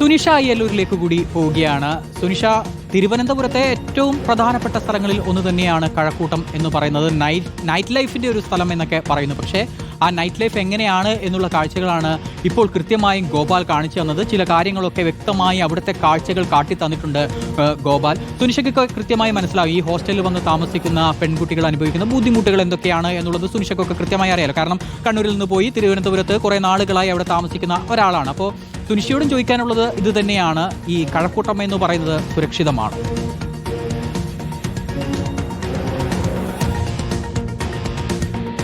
സുനിഷ അയ്യല്ലൂരിലേക്ക് കൂടി പോവുകയാണ്. സുനിഷ തിരുവനന്തപുരത്തെ ഏറ്റവും പ്രധാനപ്പെട്ട സ്ഥലങ്ങളിൽ ഒന്ന് തന്നെയാണ് കഴക്കൂട്ടം എന്ന് പറയുന്നത്. നൈറ്റ് നൈറ്റ് ലൈഫിന്റെ ഒരു സ്ഥലം എന്നൊക്കെ പറയുന്നു. പക്ഷേ ആ നൈറ്റ് ലൈഫ് എങ്ങനെയാണ് എന്നുള്ള കാഴ്ചകളാണ് ഇപ്പോൾ കൃത്യമായും ഗോപാൽ കാണിച്ചു തന്നത്. ചില കാര്യങ്ങളൊക്കെ വ്യക്തമായി അവിടുത്തെ കാഴ്ചകൾ കാട്ടി തന്നിട്ടുണ്ട് ഗോപാൽ. സുനിഷയ്ക്ക് കൃത്യമായി മനസ്സിലാവും. ഈ ഹോസ്റ്റലിൽ വന്ന് താമസിക്കുന്ന പെൺകുട്ടികൾ അനുഭവിക്കുന്ന ബുദ്ധിമുട്ടുകൾ എന്തൊക്കെയാണ് എന്നുള്ളത് സുനിഷയ്ക്കൊക്കെ കൃത്യമായി അറിയാലോ. കാരണം കണ്ണൂരിൽ നിന്ന് പോയി തിരുവനന്തപുരത്ത് കുറേ നാളുകളായി അവിടെ താമസിക്കുന്ന ഒരാളാണ്. അപ്പോൾ സുനിഷയോടും ചോദിക്കാനുള്ളത് ഇത് തന്നെയാണ്. ഈ കഴക്കൂട്ടം എന്ന് പറയുന്നത് സുരക്ഷിതമാണ്.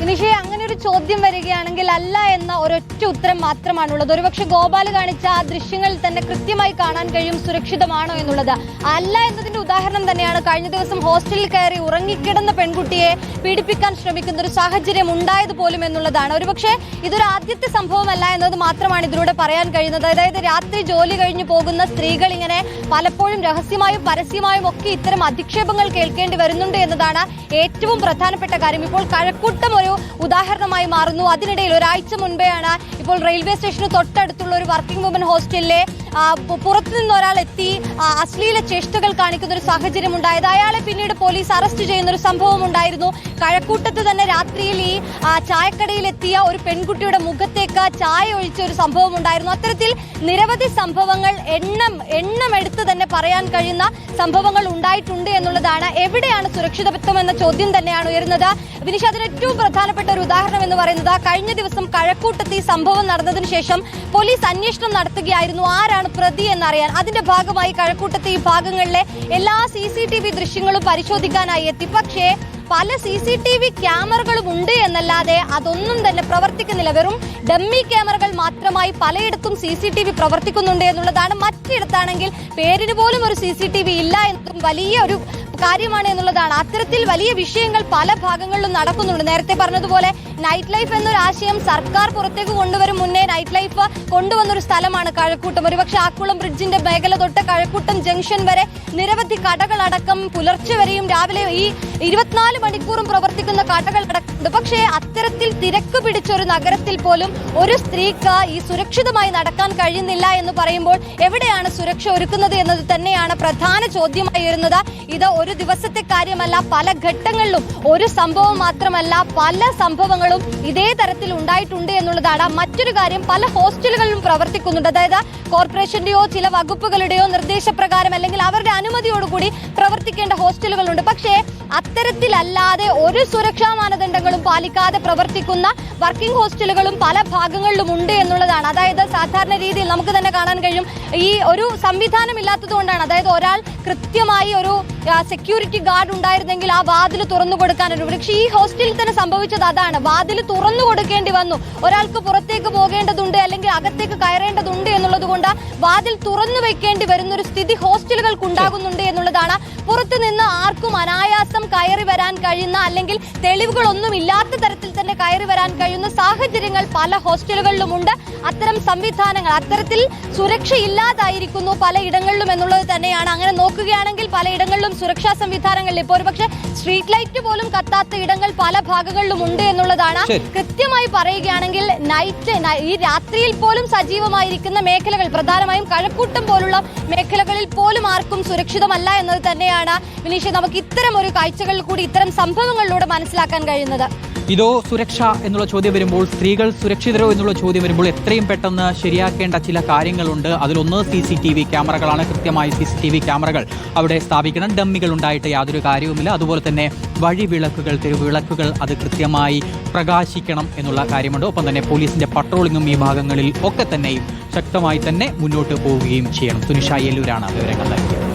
നിഷേ അങ്ങനെ ഒരു ചോദ്യം വരികയാണെങ്കിൽ അല്ല എന്ന ഒരൊറ്റ ഉത്തരം മാത്രമാണുള്ളത്. ഒരുപക്ഷെ ഗോപാൽ കാണിച്ച ആ ദൃശ്യങ്ങളിൽ തന്നെ കൃത്യമായി കാണാൻ കഴിയും സുരക്ഷിതമാണോ എന്നുള്ളത്. അല്ല എന്നതിന്റെ ഉദാഹരണം തന്നെയാണ് കഴിഞ്ഞ ദിവസം ഹോസ്റ്റലിൽ കയറി ഉറങ്ങിക്കിടന്ന പെൺകുട്ടിയെ പീഡിപ്പിക്കാൻ ശ്രമിക്കുന്ന ഒരു സാഹചര്യം ഉണ്ടായത് പോലും എന്നുള്ളതാണ്. ഒരുപക്ഷെ ഇതൊരു ആദ്യത്തെ സംഭവമല്ല എന്നത് മാത്രമാണ് ഇതിലൂടെ പറയാൻ കഴിയുന്നത്. അതായത് രാത്രി ജോലി കഴിഞ്ഞു പോകുന്ന സ്ത്രീകൾ ഇങ്ങനെ പലപ്പോഴും രഹസ്യമായും പരസ്യമായും ഒക്കെ ഇത്തരം അധിക്ഷേപങ്ങൾ കേൾക്കേണ്ടി വരുന്നുണ്ട് എന്നതാണ് ഏറ്റവും പ്രധാനപ്പെട്ട കാര്യം. ഇപ്പോൾ കഴക്കൂട്ടം ഒരു ഉദാഹരണമായി മാറുന്നു. അതിനിടയിൽ ഒരാഴ്ച മുൻപെയാണ് ഇപ്പോൾ റെയിൽവേ സ്റ്റേഷന് തൊട്ടടുത്തുള്ള ഒരു വർക്കിംഗ് വുമൻ ഹോസ്റ്റലിലെ പുറത്തു നിന്ന് ഒരാൾ എത്തി അശ്ലീല ചേഷ്ടകൾ കാണിക്കുന്ന ഒരു സാഹചര്യം ഉണ്ടായത് അയാളെ പിന്നീട് പോലീസ് അറസ്റ്റ് ചെയ്യുന്ന ഒരു സംഭവം ഉണ്ടായിരുന്നു കഴക്കൂട്ടത്ത് തന്നെ രാത്രിയിൽ ഈ ചായക്കടയിലെത്തിയ ഒരു പെൺകുട്ടിയുടെ മുഖത്തേക്ക് ചായ ഒഴിച്ച ഒരു സംഭവം ഉണ്ടായിരുന്നു അത്തരത്തിൽ നിരവധി സംഭവങ്ങൾ എണ്ണം എണ്ണം എടുത്ത് തന്നെ പറയാൻ കഴിയുന്ന സംഭവങ്ങൾ ഉണ്ടായിട്ടുണ്ട് എന്നുള്ളതാണ്. എവിടെയാണ് സുരക്ഷിതത്വം എന്ന ചോദ്യം തന്നെയാണ് ഉയരുന്നത്. വിനീഷ് അതിന് ഏറ്റവും പ്രധാനപ്പെട്ട ഒരു ഉദാഹരണം എന്ന് പറയുന്നത് കഴിഞ്ഞ ദിവസം കഴക്കൂട്ടത്ത് ഈ സംഭവം നടന്നതിന് ശേഷം പോലീസ് അന്വേഷണം നടത്തുകയായിരുന്നു. ആരാണ് പ്രതി എന്നറിയാൻ. അതിന്റെ ഭാഗമായി കഴക്കൂട്ടത്തെ ഈ ഭാഗങ്ങളിലെ എല്ലാ സി സി ടി വി ദൃശ്യങ്ങളും പരിശോധിക്കാനായി എത്തി. പക്ഷേ പല സി സി ടി വി ക്യാമറകളും ഉണ്ട് എന്നല്ലാതെ അതൊന്നും തന്നെ പ്രവർത്തിക്കുന്നില്ല. വെറും ഡമ്മി ക്യാമറകൾ മാത്രമായി പലയിടത്തും സി സി ടി വി പ്രവർത്തിക്കുന്നുണ്ട് എന്നുള്ളതാണ്. മറ്റിടത്താണെങ്കിൽ പേരിന് പോലും ഒരു സി സി ടി വി ഇല്ല എന്നതും വലിയ ഒരു കാര്യമാണ് എന്നുള്ളതാണ്. അത്തരത്തിൽ വലിയ വിഷയങ്ങൾ പല ഭാഗങ്ങളിലും നടക്കുന്നുണ്ട്. നേരത്തെ പറഞ്ഞതുപോലെ നൈറ്റ് ലൈഫ് എന്നൊരു ആശയം സർക്കാർ പുറത്തേക്ക് കൊണ്ടുവരും മുന്നേ നൈറ്റ് ലൈഫ് കൊണ്ടുവന്നൊരു സ്ഥലമാണ് കഴക്കൂട്ടം. ഒരുപക്ഷെ ആക്കുളം ബ്രിഡ്ജിന്റെ മേഖല തൊട്ട് കഴക്കൂട്ടം ജംഗ്ഷൻ വരെ നിരവധി കടകളടക്കം പുലർച്ചെ വരെയും രാവിലെ ഈ ഇരുപത്തിനാല് മണിക്കൂറും പ്രവർത്തിക്കുന്ന കടകൾ അടക്കമുണ്ട് പക്ഷേ അത്തരത്തിൽ തിരക്ക് പിടിച്ച ഒരു നഗരത്തിൽ പോലും ഒരു സ്ത്രീക്ക് ഈ സുരക്ഷിതമായി നടക്കാൻ കഴിയുന്നില്ല എന്ന് പറയുമ്പോൾ എവിടെയാണ് സുരക്ഷ ഒരുക്കുന്നത് എന്നത് തന്നെയാണ് പ്രധാന ചോദ്യമായി വരുന്നത് ഇത് ഒരു ദിവസത്തെ കാര്യമല്ല പല ഘട്ടങ്ങളിലും ഒരു സംഭവം മാത്രമല്ല പല സംഭവങ്ങളും ഇതേ തരത്തിൽ ഉണ്ടായിട്ടുണ്ട് എന്നുള്ളതാണ്. മറ്റൊരു കാര്യം പല ഹോസ്റ്റലുകളിലും പ്രവർത്തിക്കുന്നുണ്ട്. അതായത് കോർപ്പറേഷന്റെയോ ചില വകുപ്പുകളുടെയോ നിർദ്ദേശപ്രകാരം അല്ലെങ്കിൽ അവരുടെ അനുമതിയോടുകൂടി പ്രവർത്തിക്കേണ്ട ഹോസ്റ്റലുകളുണ്ട്. പക്ഷേ അത്തരത്തിലല്ലാതെ ഒരു സുരക്ഷാ മാനദണ്ഡങ്ങളും പാലിക്കാതെ പ്രവർത്തിക്കുന്ന വർക്കിംഗ് ഹോസ്റ്റലുകളും പല ഭാഗങ്ങളിലും ഉണ്ട് എന്നുള്ളതാണ്. അതായത് സാധാരണ രീതിയിൽ നമുക്ക് തന്നെ കാണാൻ കഴിയും. ഈ ഒരു സംവിധാനം ഇല്ലാത്തതുകൊണ്ടാണ് അതായത് ഒരാൾ കൃത്യമായി ഒരു സെക്യൂരിറ്റി ഗാർഡ് ഉണ്ടായിരുന്നെങ്കിൽ ആ വാതിൽ തുറന്നു കൊടുക്കാൻ ഒരു പക്ഷേ ഈ ഹോസ്റ്റലിൽ തന്നെ സംഭവിച്ചത് അതാണ്. വാതിൽ തുറന്നു കൊടുക്കേണ്ടി വന്നു. ഒരാൾക്ക് പുറത്തേക്ക് പോകേണ്ടതുണ്ട് അല്ലെങ്കിൽ അകത്തേക്ക് കയറേണ്ടതുണ്ട് എന്നുള്ളത് കൊണ്ട് വാതിൽ തുറന്നു വെക്കേണ്ടി വരുന്ന ഒരു സ്ഥിതി ഹോസ്റ്റലുകൾക്ക് ഉണ്ടാകുന്നുണ്ട് എന്നുള്ളതാണ് പുറത്തു നിന്ന് ആർക്കും അനായാസം കയറി വരാൻ കഴിയുന്ന അല്ലെങ്കിൽ തെളിവുകളൊന്നും ഇല്ലാത്ത തരത്തിൽ തന്നെ കയറി വരാൻ കഴിയുന്ന സാഹചര്യങ്ങൾ പല ഹോസ്റ്റലുകളിലുമുണ്ട്. അത്തരം സംവിധാനങ്ങൾ അത്തരത്തിൽ സുരക്ഷയില്ലാതായിരിക്കുന്നു പലയിടങ്ങളിലും എന്നുള്ളത് തന്നെയാണ്. അങ്ങനെ നോക്കുകയാണെങ്കിൽ പലയിടങ്ങളിലും സുരക്ഷാ സംവിധാനങ്ങളിൽ ഇപ്പോൾ ഒരുപക്ഷെ സ്ട്രീറ്റ് ലൈറ്റ് പോലും കത്താത്ത ഇടങ്ങൾ പല ഭാഗങ്ങളിലും ഉണ്ട് എന്നുള്ളതാണ് കൃത്യമായി പറയുകയാണെങ്കിൽ നൈറ്റ് ഈ രാത്രിയിൽ പോലും സജീവമായിരിക്കുന്ന മേഖലകൾ പ്രധാനമായും കഴക്കൂട്ടം പോലുള്ള മേഖലകളിൽ പോലും ആർക്കും സുരക്ഷിതമല്ല എന്നത് തന്നെയാണ് വിനീഷ് നമുക്ക് ഇത്തരം ഒരു കാഴ്ചകളിൽ കൂടി ഇത്തരം സംഭവങ്ങളിലൂടെ മനസ്സിലാക്കാൻ കഴിയുന്നത്. ഇതോ സുരക്ഷ എന്നുള്ള ചോദ്യം വരുമ്പോൾ സ്ത്രീകൾ സുരക്ഷിതരോ എന്നുള്ള ചോദ്യം വരുമ്പോൾ എത്രയും പെട്ടെന്ന് ശരിയാക്കേണ്ട ചില കാര്യങ്ങളുണ്ട്. അതിലൊന്ന് സി സി ടി വി ക്യാമറകളാണ്. കൃത്യമായി സി സി ടി വി ക്യാമറകൾ അവിടെ സ്ഥാപിക്കണം. ഡമ്മികൾ ഉണ്ടായിട്ട് യാതൊരു കാര്യവുമില്ല. അതുപോലെ തന്നെ വഴിവിളക്കുകൾ തെരുവിളക്കുകൾ അത് കൃത്യമായി പ്രകാശിക്കണം എന്നുള്ള കാര്യമുണ്ട്. ഒപ്പം തന്നെ പോലീസിന്റെ പട്രോളിങ്ങും ഈ ഭാഗങ്ങളിൽ ഒക്കെ തന്നെയും ശക്തമായി തന്നെ മുന്നോട്ട് പോവുകയും ചെയ്യണം. സുനിഷ യെല്ലൂരാണ് വിവരങ്ങൾ നൽകിയത്.